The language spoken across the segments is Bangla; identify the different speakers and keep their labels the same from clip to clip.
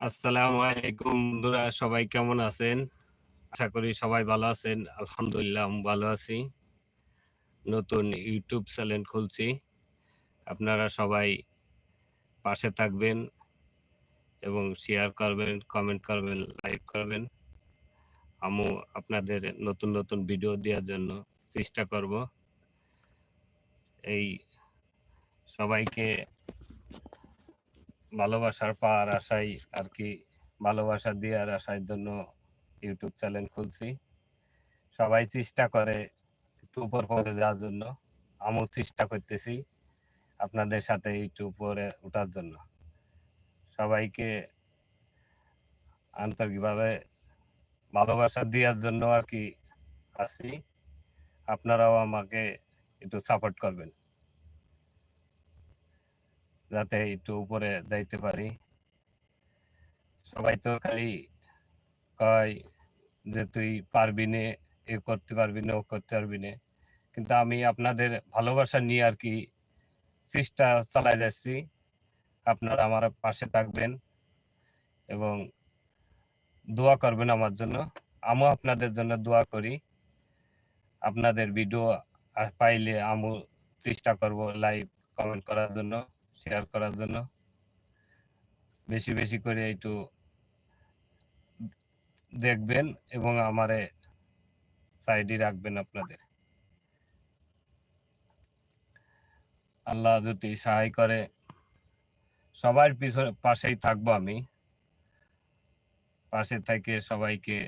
Speaker 1: আসসালামু আলাইকুম বন্ধুরা, সবাই কেমন আছেন? আশা করি সবাই ভালো আছেন। আলহামদুলিল্লাহ আমি ভালো আছি। নতুন ইউটিউব চ্যানেল খুলছি। আপনারা সবাই পাশে থাকবেন এবং শেয়ার করবেন কমেন্ট করবেন লাইক করবেন। আমি আপনাদের নতুন নতুন ভিডিও দেওয়ার জন্য চেষ্টা করব। এই সবাইকে ভালোবাসার পাওয়ার আশায় আর কি ভালোবাসা দেওয়ার আশার জন্য ইউটিউব চ্যানেল খুলছি। সবাই চেষ্টা করে একটু উপর পরে যাওয়ার জন্য। আমিও চেষ্টা করতেছি আপনাদের সাথে একটু উপরে ওঠার জন্য। সবাইকে আন্তরিকভাবে ভালোবাসা দেওয়ার জন্য আর কি আছি। আপনারাও আমাকে একটু সাপোর্ট করবেন। যাতে একটু উপরে যাইতে পারি। সবাই তো খালি কয় যে, তুই পারবি নে, এ করতে পারবি না, ও করতে পারবি না। কিন্তু আমি আপনাদের ভালোবাসা নিয়ে আর কি চেষ্টা চালাই যাচ্ছি। আপনারা আমার পাশে থাকবেন এবং দোয়া করবেন আমার জন্য। আমিও আপনাদের জন্য দোয়া করি। আপনাদের ভিডিও পাইলে আমি চেষ্টা করব লাইভ কমেন্ট করার জন্য। শেয়ার করার জন্য। বেশি বেশি করে একটু দেখবেন এবং আমারে সাইডে রাখবেন আপনাদের। আল্লাহ যদি সহায় করে, সবার পিছনে, পাশেই থাকব আমি। পাশে থেকে সবাইকে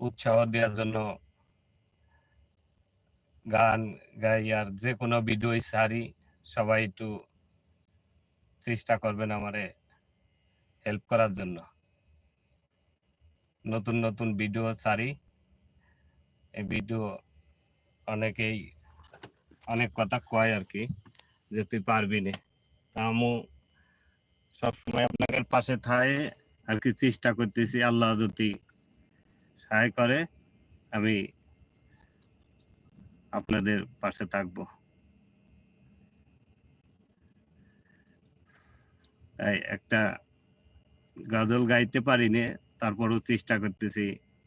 Speaker 1: উৎসাহ দেওয়ার জন্য গান গাই আর যে কোনো ভিডিওই সারি, সবাই একটু চেষ্টা করবেন আমারে হেল্প করার জন্য। নতুন নতুন ভিডিও ছাড়ি। এই ভিডিও অনেকেই অনেক কথা কয় আর কি যে তুই পারবি না। তা আমি সবসময় আপনাদের পাশে থাকে আর কি চেষ্টা করতেছি আল্লাহ যদি সহায় করে, আমি আপনাদের পাশে থাকব। তাই একটা গজল গাইতে পারি নে তারপরও চেষ্টা করতেছি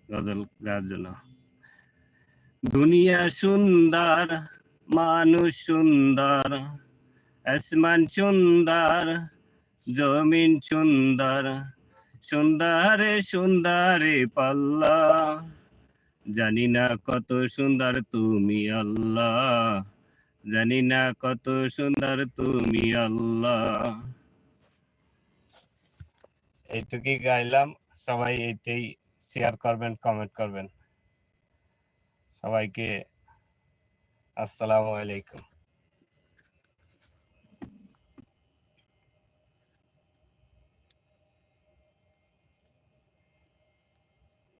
Speaker 1: গজল গাওয়ার জন্য। দুনিয়া সুন্দর, মানুষ সুন্দর, আসমান সুন্দর, জমিন সুন্দর, সুন্দরে সুন্দরে পাল্লা। জানি না কত সুন্দর তুমি আল্লাহ, জানি না কত সুন্দর তুমি আল্লাহ। এইটুকুই গাইলাম। সবাই এইটাই শেয়ার করবেন কমেন্ট করবেন। সবাইকে আসসালামু আলাইকুম।